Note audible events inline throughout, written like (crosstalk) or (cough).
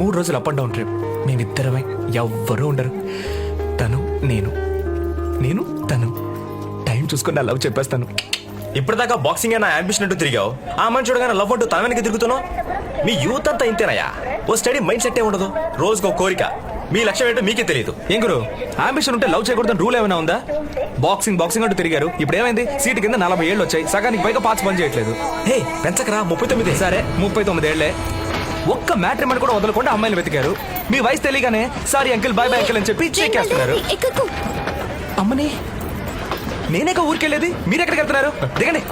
మూడు రోజులు up and down trip మేమిద్దరమే ఎవ్వరూ ఉండరు. తను నేను. నేను తను. టైం చూసుకుని నా లవ్ చెప్పేస్తాను. ఇప్పటిదాకా బాక్సింగ్ నా అంబిషన్ అంటూ తిరిగావు. ఆ మనిషి చూడగానే లవ్ అంటూ తన వెనక్కి తిరుగుతున్నావు? మీ యూత్ అంతా ఇంతేనయ్యా? ఓ స్టడీ మైండ్ సెట్ ఏ ఉండదు. రోజుకో కోరిక. మీ లక్ష్యం ఏంటో మీకే తెలియదు ఏం గురు? అంబిషన్ ఉంటే లవ్ చేయకూడదని రూల్ ఏమైనా ఉందా? బాక్సింగ్ బాక్సింగ్ అంటూ తిరిగారు. ఇప్పుడు ఏమైంది? సీటు కింద నలభై ఏళ్ళు వచ్చాయి. సగానికి పైగా పాచి పని చేయట్లేదు. హే పెంచకరా. ముప్పై తొమ్మిది. సరే ముప్పై తొమ్మిది ఏళ్ళే ఒక్క మ్యాట్రిమని కూడా వదలకుండా అమ్మాయిలు వెతికారు. మీ వయసు తెలియగానే sorry uncle bye bye uncle అని చెప్పి చెక్కేస్తున్నారు ఎక్కకు అమ్మని నేనేక ఊరికెళ్ళేది? మీరు ఎక్కడికి వెళ్తున్నారు? దిగండి.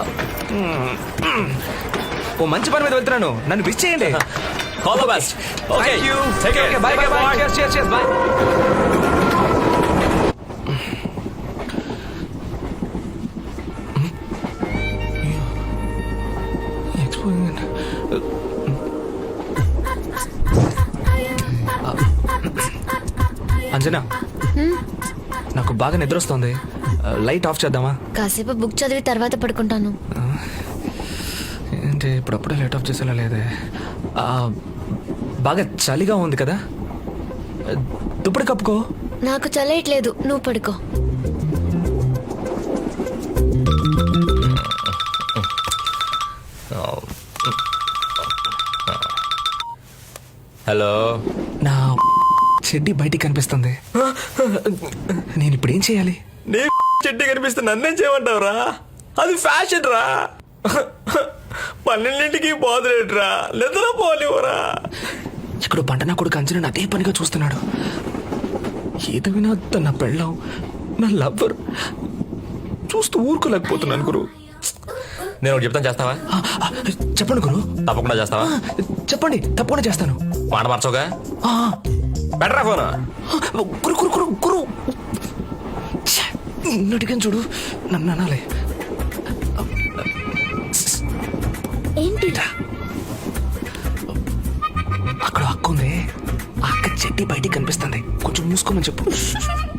ఓ మంచి పని మీద వెళ్తున్నాను. నన్ను విష్ చేయండి. All the best okay Thank you. Take Okay, okay, bye, Anjana నాకు బాగా నిద్ర వస్తుంది లైట్ ఆఫ్ చేద్దామా? కాసేపు బుక్ చదివి తర్వాత పడుకుంటాను. ఏంటి ఇప్పుడప్పుడే లైట్ ఆఫ్ చేసేలా లేదే. ఆ, బాగా చలిగా ఉంది కదా? దుప్పటి కప్పుకో. నాకు చల్లేయట్లేదు నువ్వు పడుకో. హలో. చెడ్డి బయటికి కనిపిస్తుంది. నేను ఇప్పుడు ఏం చేయాలి? నీ చెట్టు కనిపిస్తే నన్నేం చేయమంటావురా? అది ఫ్యాషన్ రా. పన్నెండింటికి పోదులేట్రా నిద్ర పోలేవురా ఇక్కడ పంట నా కొడుకు అంజన అదే పనిగా చూస్తున్నాడు. ఏది వినా తన పెళ్ళం నా లవ్వర్. చూస్తూ ఊరుకోలేకపోతున్నాను గురు. నేను ఒకటి చెప్తాను చేస్తావా? చెప్పండి గురు. తప్పకుండా చేస్తావా? చెప్పండి తప్పకుండా చేస్తాను. మాట మార్చోగా ఆ, బెటరా ఫోన్. గురు గురు చూడు. నన్ను అనాలి. ఏంటి? అక్కడ అక్క ఉంది. ఆ అక్క చెడ్డి బయటికి కనిపిస్తుంది. కొంచెం మూసుకోమని చెప్పు.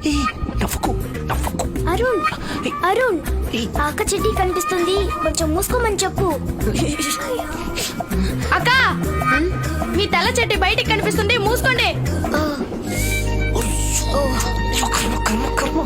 ఏ నవ్వుకు నవ్వుకు. అరుణ్ అరుణ్ అక్క చెడ్డి కనిపిస్తుంది. కొంచెం మూసుకోమని చెప్పు. అక్క! మీ తల చెట్టు బయటికి కనిపిస్తుంది మూసుకోండి. కర్మ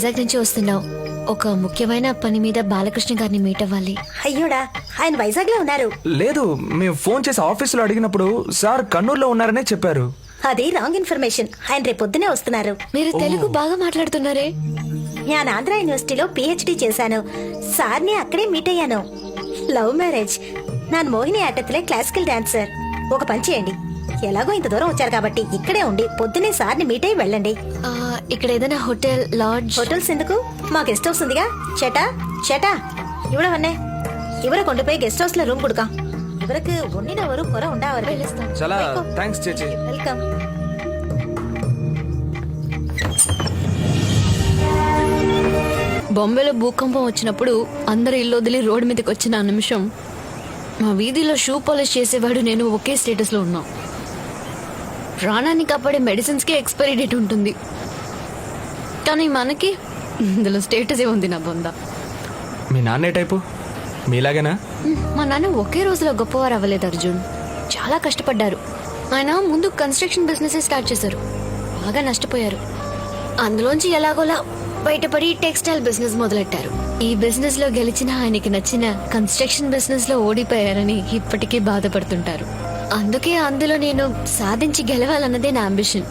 వైజాగ్ నుంచి వస్తున్నాం ఒక ముఖ్యమైన పని మీద బాలకృష్ణ గారిని మీట్ అవ్వాలి. అయ్యోడా ఆయన వైజాగ్లో ఉన్నారు. లేదు మేము ఫోన్ చేసి ఆఫీసులో అడిగినప్పుడు సార్ కన్నూరులో ఉన్నారనే చెప్పారు. అది రాంగ్ ఇన్ఫర్మేషన్. ఆయన రేపు పొద్దునే వస్తున్నారు. మీరు తెలుగు బాగా మాట్లాడుతున్నారే. నేను ఆంధ్ర యూనివర్సిటీలో పిహెచ్డి చేశాను. సార్ని అక్కడే మీట్ అయ్యాను. లవ్ మ్యారేజ్ నాన్ మోహిని ఆటత్తులే క్లాసికల్ డాన్సర్ ఒక పని చేయండి. ఎలాగో ఇంత దూరం వచ్చారు కాబట్టి ఇక్కడే ఉండి పొద్దునే సార్ని మీట్ అయ్యి వెళ్ళండి. ఆ, ఇక్కడ ఏదైనా హోటల్ లాడ్జ్ హోటల్స్ ఎందుకు మా గెస్ట్ హౌస్ ఉందిగా చేటా చేటా ఇవ్వడవన్నే ఇవర కొండపోయి గెస్ట్ హౌస్ లో రూమ్ கொடுக்கா இவருக்கு ஒன்னிட ஒரு குறை உண்டா அவர் వెళ్ళొస్తాను. చాలా థ్యాంక్స్ చేచి வெல்கம் బొంబేలో భూకంపం వచ్చినప్పుడు అందరు ఇల్లు వదిలి రోడ్డు మీదకి వచ్చిన ఆ నిమిషం మా వీధిలో షూ పాలిష్ చేసేవాడు నేను ఒకే స్టేటస్ లో ఉన్నాం ప్రాణాన్ని కాపాడే మెడిసిన్స్ కి ఎక్స్పైరీ డేట్ ఉంటుంది కానీ మనకి ఇందులో స్టేటస్ ఏ ఉంది నా బొంద. మీ నాన్నే టైపు? మీలాగేనా? మా నాన్న ఒకే రోజులో గొప్పవారు అవ్వలేదు అర్జున్. చాలా కష్టపడ్డారు. ఆయన ముందు కన్స్ట్రక్షన్ బిజినెస్ స్టార్ట్ చేశారు. బాగా నష్టపోయారు. అందులోంచి ఎలాగోలా బయటపడి టెక్స్టైల్ బిజినెస్ మొదలెట్టారు. ఈ బిజినెస్లో గెలిచిన ఆయనకి నచ్చిన కన్స్ట్రక్షన్ బిజినెస్లో ఓడిపోయారని ఇప్పటికీ బాధపడుతుంటారు. అందుకే అందులో నేను సాధించి గెలవాలన్నదే నా అంబిషన్.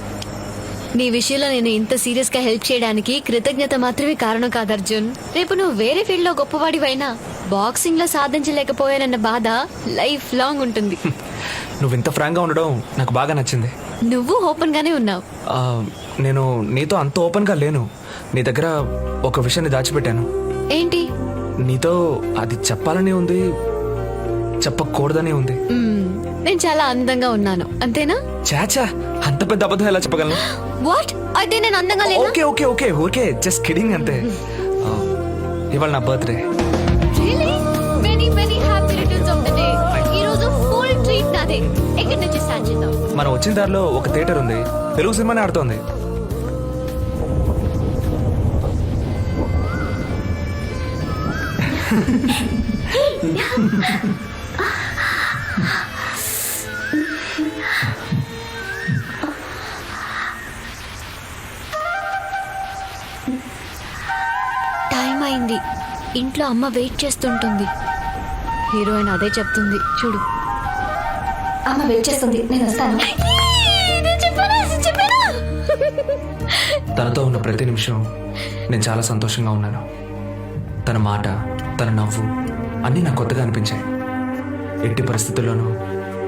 నీ విషయంలో నేను ఇంత సీరియస్గా హెల్ప్ చేయడానికి కృతజ్ఞత మాత్రమే కారణం కాదు అర్జున్. రేపు నువ్వు వేరే ఫీల్డ్లో గొప్పవాడివైనా బాక్సింగ్లో సాధించలేకపోయానన్న బాధ లైఫ్ లాంగ్ ఉంటుంది. (laughs) నువ్వు ఇంత ఫ్రాంక్గా ఉండడం నాకు బాగా నచ్చింది. నువ్వు ఓపెన్ గానే ఉన్నావు నేను నీతో అంత ఓపెన్గా లేను. నీ దగ్గర ఒక విషయాన్ని దాచిపెట్టాను. ఏంటి? నీతో అది చెప్పాలని ఉంది చెప్పకూడదని ఉంది. నేను చాలా అందంగా ఉన్నాను. అంతేనా? చాచా అంత పెద్ద అబద్ధం ఎలా చెప్పగలను? (gasps) వాట్? అయితే నేను అందంగా లేనా? Okay okay okay okay just kidding అంతే. ఇవాళ నా birthday. Really many many happy returns of the day ఈ రోజు ఫుల్ ట్రీట్ నాదే. ఎక్కడి నుంచి స్టార్ట్ చేద్దాం? మనం వచ్చిన దారిలో ఒక థియేటర్ ఉంది. తెలుగు సినిమానే ఆడుతోంది. టైం (laughs) ఇంట్లో అమ్మ వెయిట్ చేస్తుంటుంది. హీరోయిన్ అదే చెప్తుంది. చూడు. అమ్మ వెయిట్ చేస్తుంది. నేను వస్తాను. తనతో ఉన్న ప్రతి నిమిషం నేను చాలా సంతోషంగా ఉన్నాను. తన మాట తన నవ్వు అన్నీ నాకు కొత్తగా అనిపించాయి. ఎట్టి పరిస్థితుల్లోనూ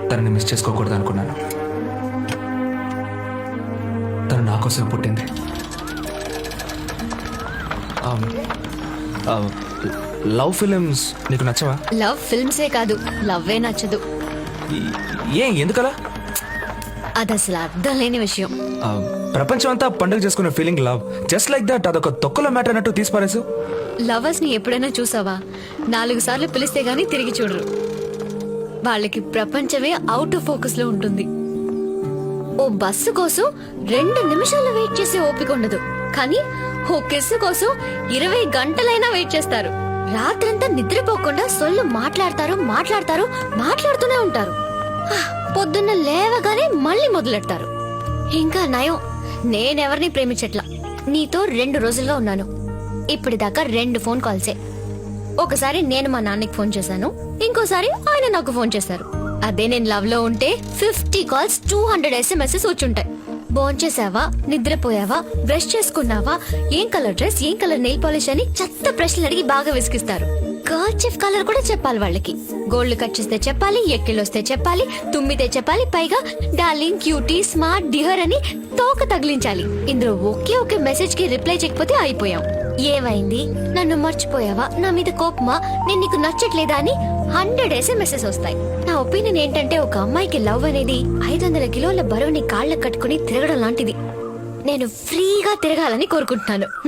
తనని మిస్ చేసుకోకూడదు అనుకున్నాను తను నా కోసం పుట్టింది. లవ్ ఫిలిమ్స్ నీకు నచ్చవా? లవ్ ఫిల్మ్సే కాదు లవ్వే నచ్చదు. ఏ ఎందుకలా? అది అసలు అర్థం లేని విషయం. ప్రపంచం అంతా పండుగ చేసుకునే feeling love just like that అదొక తొక్కలో మ్యాటర్ అన్నట్టు తీసిపారేసు. లవర్స్ని ఎప్పుడైనా చూసావా? నాలుగు సార్లు పిలిస్తే గానీ తిరిగి చూడరు. వాళ్ళకి ప్రపంచమే అవుట్ ఆఫ్ ఫోకస్లో ఉంటుంది. ఓ బస్సు కోసం రెండు నిమిషాలు వెయిట్ చేసే ఓపిక ఉండదు. కానీ ఓ కిస్సు కోసం ఇరవై గంటలైనా వెయిట్ చేస్తారు. రాత్రంతా నిద్రపోకుండా సొల్లు మాట్లాడతారు మాట్లాడతారు మాట్లాడుతూనే ఉంటారు. పొద్దున్న లేవగానే మళ్ళీ మొదలెడతారు. ఇంకా నయం నేనెవరిని ప్రేమించట్లా? నీతో రెండు రోజుల్లో ఉన్నాను. ఇప్పటిదాకా రెండు ఫోన్ కాల్సే. ఒకసారి నేను మా నాన్నకి ఫోన్ చేశాను ఇంకోసారి ఆయన నాకు ఫోన్ చేశారు. అదే నేను లవ్లో ఉంటే fifty calls two hundred SMSs వచ్చుంటాయి. భోంచేసావా నిద్రపోయావా? బ్రష్ చేసుకున్నావా? ఏం కలర్ డ్రెస్ ఏం కలర్ నెయిల్ పాలిష్ అని చెత్త ప్రశ్నలు అడిగి బాగా విసిగిస్తారు. కర్చిఫ్ కలర్ కూడా చెప్పాలి వాళ్ళకి. గోల్డ్ కట్ చేస్తే చెప్పాలి ఎక్కిళ్ళొస్తే చెప్పాలి తుమ్మితే చెప్పాలి పైగా డార్లింగ్ క్యూటీ స్మార్ట్ డిహర్ అని తోక తగిలించాలి. ఇందులో ఒకే ఒకే మెసేజ్కి రిప్లై చేయకపోతే అయిపోయాం. ఏమైంది? నన్ను మర్చిపోయావా? నా మీద కోపమా? నేను నీకు నచ్చట్లేదా అని హండ్రెడ్ ఎస్ఎంఎస్ఎస్ వస్తాయి. నా ఒపీనియన్ ఏంటంటే ఒక అమ్మాయికి లవ్ అనేది ఐదు వందల కిలోల బరువుని కాళ్ళకు కట్టుకుని తిరగడం లాంటిది. నేను ఫ్రీగా తిరగాలని కోరుకుంటున్నాను.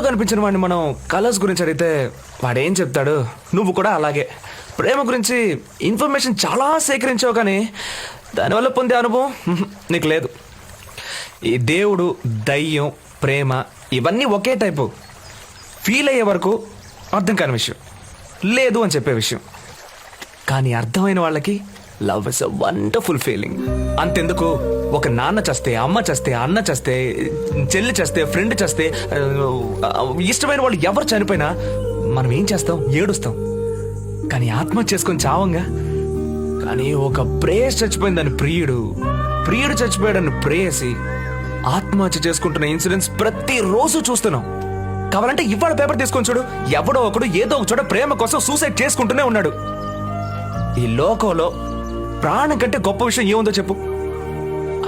కళ్ళు కనిపించిన వాడిని మనం కలర్స్ గురించి అడిగితే వాడేం చెప్తాడు? నువ్వు కూడా అలాగే. ప్రేమ గురించి ఇన్ఫర్మేషన్ చాలా సేకరించావు కానీ దానివల్ల పొందే అనుభవం నీకు లేదు. ఈ దేవుడు దయ్యం ప్రేమ ఇవన్నీ ఒకే టైపు. ఫీల్ అయ్యే వరకు అర్థం కాని విషయం. లేదు అని చెప్పే విషయం. కానీ అర్థమైన వాళ్ళకి love is a wonderful feeling అంతెందుకు? ఒక నాన్న చస్తే అమ్మ చస్తే అన్న చస్తే చెల్లి చేస్తే ఫ్రెండ్ చేస్తే ఇష్టమైన వాళ్ళు ఎవరు చనిపోయినా మనం ఏం చేస్తాం? ఏడుస్తాం. కానీ ఆత్మహత్య చేసుకొని చావంగా? కానీ ఒక ప్రేయస్ చచ్చిపోయిందని ప్రియుడు ప్రియుడు చచ్చిపోయాడని ప్రేయసి ఆత్మహత్య చేసుకుంటున్న ఇన్సిడెంట్స్ ప్రతిరోజు చూస్తున్నాం. కావాలంటే ఇవాళ పేపర్ తీసుకొని చూడు. ఎవడో ఒకడు ఏదో ఒక చోట ప్రేమ కోసం సూసైడ్ చేసుకుంటూనే ఉన్నాడు. ఈ లోకంలో ప్రాణం కంటే గొప్ప విషయం ఏముందో చెప్పు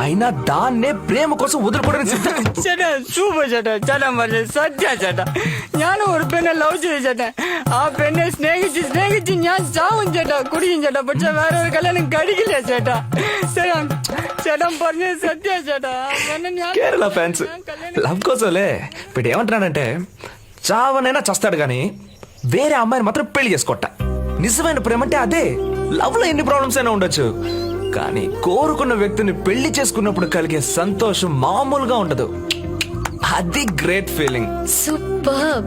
అయినా దాన్నే ప్రేమ కోసం వదులుకోవడానికి సిద్ధం ചേട്ടാ സൂപ്പർ ചേട്ടാ ചേട്ടാ പറഞ്ഞ സത്യ ചേട്ടാ ഞാൻ ഒരു പെണ്ണെ ലവ് ചെയ്തു ചേട്ടാ ആ പെണ്ണെ സ്നേഹിച്ച് സ്നേഹിച്ച് ഞാൻ ചാവും ചേട്ടാ കുടിക്കും ചേട്ടാ പക്ഷെ വേറെ ഒരു കല്യാണം കഴിക്കില്ല ചേട്ടാ ചേട്ടാ ചേട്ടാ പറഞ്ഞ സത്യ ചേട്ടാ ആ പെണ്ണെ ഞാൻ (laughs) కేరళ ఫ్యాన్స్ ഞാൻ കല്യാണം లవ్ కోసంలే ఇప్పుడు ఏమంటున్నాడంటే చావనైనా చస్తాడు కానీ వేరే అమ్మాయిని మాత్రం పెళ్లి చేసుకోట నిజమైన ప్రేమ అంటే అదే లవ్లో ఎన్ని ప్రాబ్లమ్స్ అయినా ఉండొచ్చు. కానీ కోరుకున్న వ్యక్తిని పెళ్ళి చేసుకున్నప్పుడు కలిగే సంతోషం మామూలుగా ఉండదు. అది great feeling super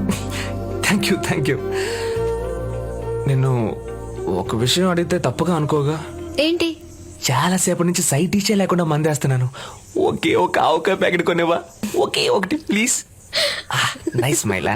thank you thank you నిన్ను ఒక విషయం అడిగితే తప్పుగా అనుకోగా? ఏంటి? చాలాసేపటి నుంచి సైట్ ఇచ్చే లేకుండా మందేస్తున్నాను. ఒకే ఒక ఆవకాయ ప్యాకెట్ కొనేవా ఒకే ఒకటి ప్లీజ్ నైస్ మైలా